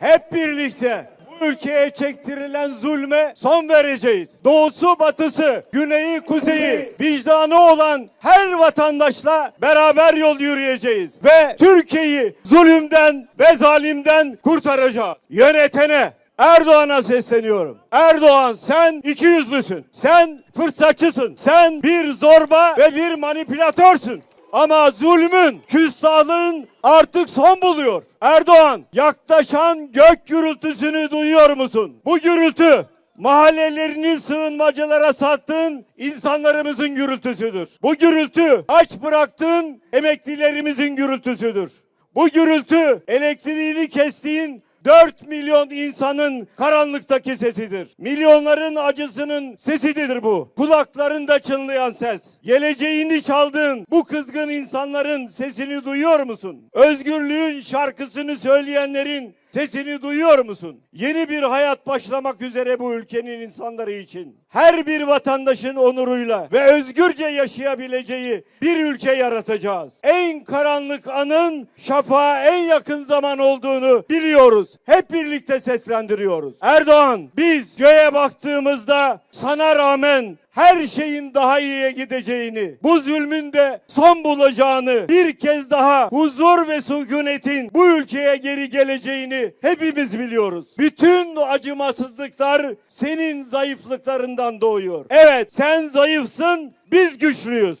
hep birlikte bu ülkeye çektirilen zulme son vereceğiz. Doğusu, batısı, güneyi, kuzeyi, vicdanı olan her vatandaşla beraber yol yürüyeceğiz. Ve Türkiye'yi zulümden ve zalimden kurtaracağız. Yönetene, Erdoğan'a sesleniyorum. Erdoğan sen iki yüzlüsün. Sen fırsatçısın. Sen bir zorba ve bir manipülatörsün. Ama zulmün, küstahlığın artık son buluyor. Erdoğan, yaklaşan gök gürültüsünü duyuyor musun? Bu gürültü mahallelerini sığınmacılara sattığın insanlarımızın gürültüsüdür. Bu gürültü aç bıraktığın emeklilerimizin gürültüsüdür. Bu gürültü elektriğini kestiğin 4 milyon insanın karanlıktaki sesidir. Milyonların acısının sesidir bu. Kulaklarında çınlayan ses. Geleceğini çaldığın bu kızgın insanların sesini duyuyor musun? Özgürlüğün şarkısını söyleyenlerin sesini duyuyor musun? Yeni bir hayat başlamak üzere bu ülkenin insanları için. Her bir vatandaşın onuruyla ve özgürce yaşayabileceği bir ülke yaratacağız. En karanlık anın şafağa en yakın zaman olduğunu biliyoruz. Hep birlikte seslendiriyoruz. Erdoğan biz göğe baktığımızda sana rağmen her şeyin daha iyiye gideceğini, bu zulmün de son bulacağını, bir kez daha huzur ve sükunetin bu ülkeye geri geleceğini hepimiz biliyoruz. Bütün acımasızlıklar senin zayıflıklarından doğuyor. Evet sen zayıfsın, biz güçlüyüz.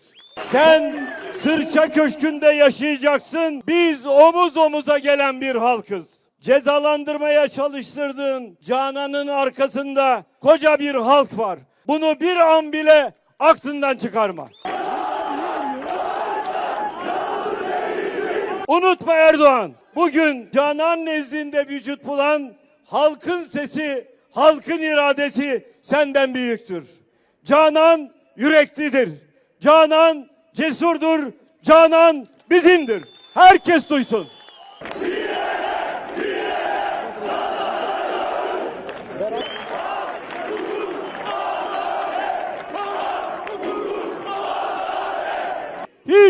Sen sırça köşkünde yaşayacaksın, biz omuz omuza gelen bir halkız cezalandırmaya çalıştırdığın Canan'ın arkasında koca bir halk var. Bunu bir an bile aklından çıkarma. Unutma Erdoğan. Bugün Canan nezdinde vücut bulan halkın sesi, halkın iradesi senden büyüktür. Canan yüreklidir. Canan cesurdur. Canan bizimdir. Herkes duysun.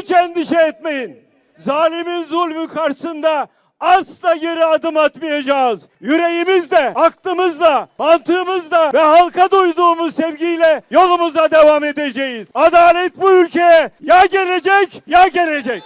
Hiç endişe etmeyin. Zalimin zulmü karşısında asla geri adım atmayacağız. Yüreğimizle, aklımızla, mantığımızla ve halka duyduğumuz sevgiyle yolumuza devam edeceğiz. Adalet bu ülkeye ya gelecek ya gelecek.